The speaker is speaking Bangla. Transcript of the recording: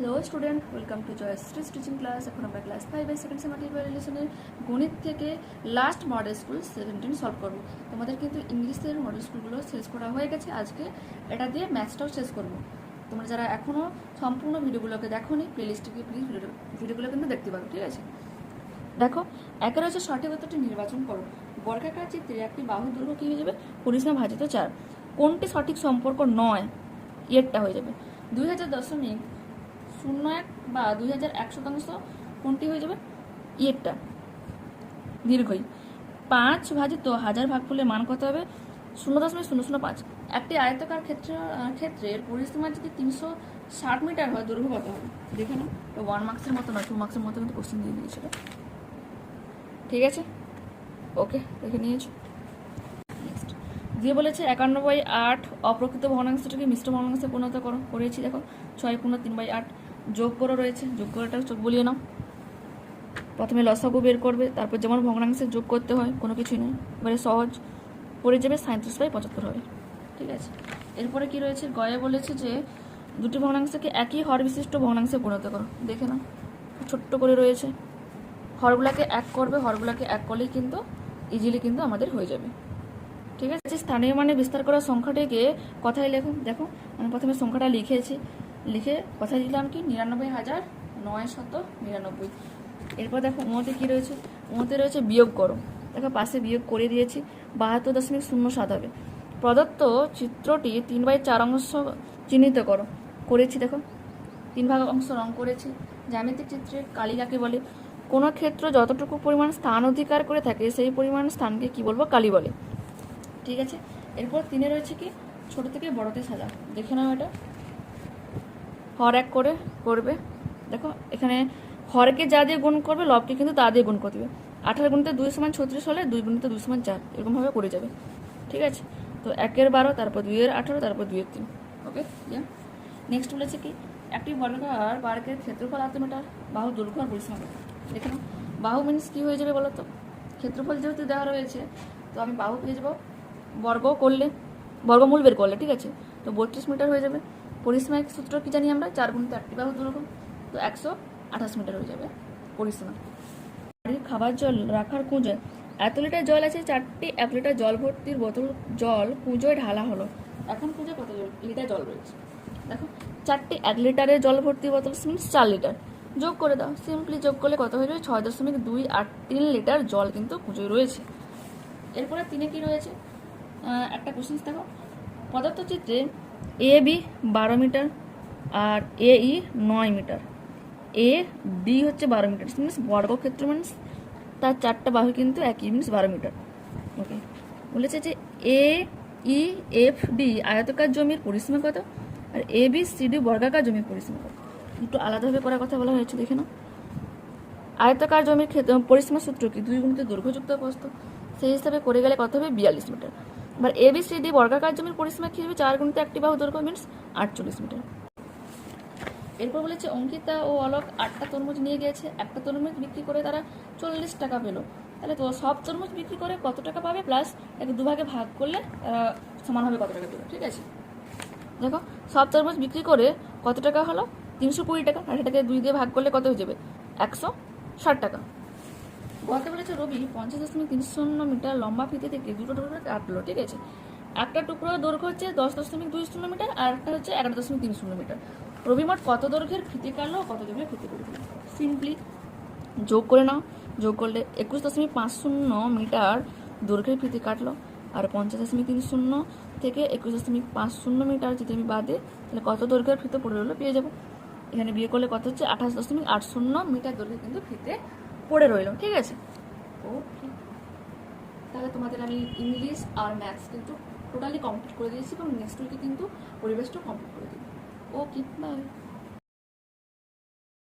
Hello student welcome to Jayashree teaching class এখন আমরা ক্লাস ফাইভের সেকেন্ড রিলেশনের গণিত থেকে last model school seventeen solve করব। তোমাদের কিন্তু ইংলিশের মডেল স্কুলগুলো শেষ করা হয়ে গেছে। আজকে এটা দিয়ে ম্যাথসটাও শেষ করব। তোমরা যারা এখনও সম্পূর্ণ ভিডিওগুলোকে দেখো নি প্লেলিস্টে প্লিজ ভিডিও ভিডিওগুলো কিন্তু দেখতে পারো ঠিক আছে? দেখো, একের হচ্ছে সঠিক উত্তরটি নির্বাচন করো। বর্গাকার চিত্রে একটি বাহু দৈর্ঘ্য কী হয়ে যাবে? পরিসীমা ভাজিত চার। কোনটি সঠিক সম্পর্ক নয়? ইয়েরটা হয়ে যাবে। দুই হাজার দশমিক শূন্য এক বা দুই হাজার এক শতাংশ কোনটি হয়ে যাবে? ইয়েরটা দীর্ঘই। পাঁচ ভাজিত হাজার ভাগ করলে মান কত হবে? শূন্য দশমিক শূন্য শূন্য পাঁচ। একটি আয়তকার ক্ষেত্র ক্ষেত্রের পরিসীমা যদি তিনশো ষাট মিটার হয় দৈর্ঘ্য কত হবে দেখে নাও। ওয়ান মার্কসের মতো নয় টু মার্কসের মতো কিন্তু কোশ্চেন দিয়ে দিয়েছিল ঠিক আছে? ওকে, দেখে নিয়েছো। দিয়ে বলেছে একান্ন আট অপ্রকৃত ভগ্নাংশটাকে মিশ্র ভগ্নাংশে পরিণত করো, করেছি দেখো। ছয় পূর্ণ তিন বাই আট। যোগ করো রয়েছে, যোগ করাটা চোখ বলিয়ে নাও। প্রথমে লসাগু বের করবে, তারপর যেমন ভগ্নাংশে যোগ করতে হয়, কোনো কিছুই নেই। এবারে সহজ। পড়ে যাবে সাঁত্রিশ বাই পঁচাত্তর হবে। ঠিক আছে? এরপরে কি রয়েছে? গয়ে বলেছে যে দুটি ভগ্নাংশকে একই হর বিশিষ্ট ভগ্নাংশে পরিণত করো। দেখে নাও। ছোট্ট করে রয়েছে। হরগুলাকে এক করবে, হরগুলাকে এক করলেই কিন্তু ইজিলি কিন্তু আমাদের হয়ে যাবে। ঠিক আছে? স্থানীয় মানে বিস্তার করা সংখ্যাটিকে কথায় লেখো। দেখো, আমি প্রথমে সংখ্যাটা লিখেছি। লিখে কথায় দিলাম কি? নিরানব্বই হাজার নয় শত নিরানব্বই। এরপর দেখো উমতে কী রয়েছে? উমতে রয়েছে বিয়োগ করো। দেখো পাশে বিয়োগ করে দিয়েছি, বাহাত্তর দশমিক শূন্য সাত হবে। প্রদত্ত চিত্রটি তিন বাই চার অংশ চিহ্নিত করো। করেছি দেখো। তিন ভাগ অংশ রং করেছি। জ্যামিতিক চিত্রে কালিকাকে বলে? কোনো ক্ষেত্র যতটুকু পরিমাণ স্থান অধিকার করে থাকে, সেই পরিমাণ স্থানকে কি বলব? কালি বলে। ঠিক আছে? এরপর তিনে রয়েছে কি? ছোট থেকে বড়তে সাজা। দেখে নাও এটা। হর এক করে করবে। দেখো, এখানে হরকে যা দিয়ে গুণ করবে, লবকে কিন্তু তা দিয়ে গুণ করতে হবে আঠারো গুণিতে দুই সমান ছত্রিশ হলে দুই গুণিতে দুই সমান চার এরকমভাবে করে যাবে। ঠিক আছে? তো একের বারো, তারপর দুইয়ের আঠারো, তারপর দুইয়ের তিন। ওকে নেক্সট বলেছে কি? একটি বর্গাকার বার্কের ক্ষেত্রফল আট মিটার বাহু দৈর্ঘ্য আর পরিসীমা? দেখে বাহু মিনস কী হয়ে যাবে বলো তো ক্ষেত্রফল যেহেতু দেওয়া রয়েছে, তো আমি বাহু পেয়ে যাব। বর্গ করলে, বর্গমূল বের করলে, ঠিক আছে? তো বত্রিশ মিটার হয়ে যাবে। পরিসীমার সূত্র কি জানি আমরা? চার গুণিত একটি বাহু দৈর্ঘ্য তো একশো আঠাশ মিটার হয়ে যাবে পরিসীমা। বাড়ির খাবার জল রাখার কুঁজোয় এত লিটার জল আছে, চারটি এক লিটার জল ভর্তির বোতল জল কুঁজোয় ঢালা হলো। এখন কুঁজোয় কত লিটার জল রয়েছে? দেখো, চারটি এক লিটারের জল ভর্তি বোতল মিনস চার লিটার। যোগ করে দাও, সিম্পলি যোগ করলে কত হয়ে যাবে? ছয় দশমিক দুই আট তিন লিটার জল কিন্তু কুঁজোয় রয়েছে। এরপরে তিনে কি রয়েছে? একটা কোশ্চেন্স দেখো। পদার্থ চিত্রে এ বি বারো মিটার আর এ ই নয় মিটার। এ ডি হচ্ছে বারো মিটার। মিনস বর্গক্ষেত্র মিনস তার চারটা বাহু কিন্তু একই মিনস বারো মিটার। ওকে বলেছে যে এ ই এফ ডি আয়তকার জমির পরিসীমা কত? আর এ বি সি ডি বর্গাকার জমির পরিসীমা কত? একটু আলাদাভাবে করার কথা বলা হয়েছে, দেখে নাও। আয়তাকার জমির ক্ষেত্রে পরিসীমা সূত্র কি? দুই গুণিত দৈর্ঘ্যযুক্ত প্রস্থ সেই হিসাবে করে গেলে কত হবে? বিয়াল্লিশ মিটার। এবার এ বি সি ডি বর্গাকার জমির পরিসীমা কী হবে? চার গুণিত একটি বাহু দৈর্ঘ্য মিনস আটচল্লিশ মিটার। এরপর বলেছে অঙ্কিতা ও অলোক আটটা তরমুজ নিয়ে গিয়েছে। একটা তরমুজ বিক্রি করে তারা চল্লিশ টাকা পেল। তাহলে তো সব তরমুজ বিক্রি করে কত টাকা পাবে? প্লাস এক দুভাগে ভাগ করলে তারা সমানভাবে কত টাকা দেবে ঠিক আছে? দেখো, সব তরমুজ বিক্রি করে কত টাকা হলো? তিনশো কুড়ি টাকা। আর সেটাকে দুই দিয়ে ভাগ করলে কত হয়ে যাবে? একশো ষাট টাকা। গোয়াকে বলেছে রবি পঞ্চাশ দশমিক তিন শূন্য মিটার লম্বা ফিতে থেকে দুটো টুকরো কাটলো, ঠিক আছে? একটা টুকরো দৈর্ঘ্য হচ্ছে দশ দশমিক দুই শূন্য মিটার আর একটা হচ্ছে এগারো দশমিক তিন শূন্য মিটার। রবি মোট কত দৈর্ঘ্যের ফিতে কাটলো, কত দৈর্ঘ্যের ফিতে করবে সিম্পলি যোগ করে নাও। যোগ করলে একুশ দশমিক পাঁচ শূন্য মিটার দৈর্ঘ্যের ফিতে কাটলো আর পঞ্চাশ দশমিক তিন শূন্য থেকে একুশ দশমিক পাঁচ শূন্য মিটার যদি আমি বাদে, তাহলে কত দৈর্ঘ্যের ফিতে পড়ে রইল পেয়ে যাব। এখানে বিয়ে করলে কত হচ্ছে? আঠাশ দশমিক আট শূন্য মিটার দৈর্ঘ্যে কিন্তু ফিতে পড়ে রইল, ঠিক আছে? ওকে তাহলে তোমাদের আমি ইংলিশ আর ম্যাথস কিন্তু টোটালি কমপ্লিট করে দিয়েছি, এবং নেক্সট উইকে কিন্তু পরিবেশটা কমপ্লিট করে দিই ওকে বাই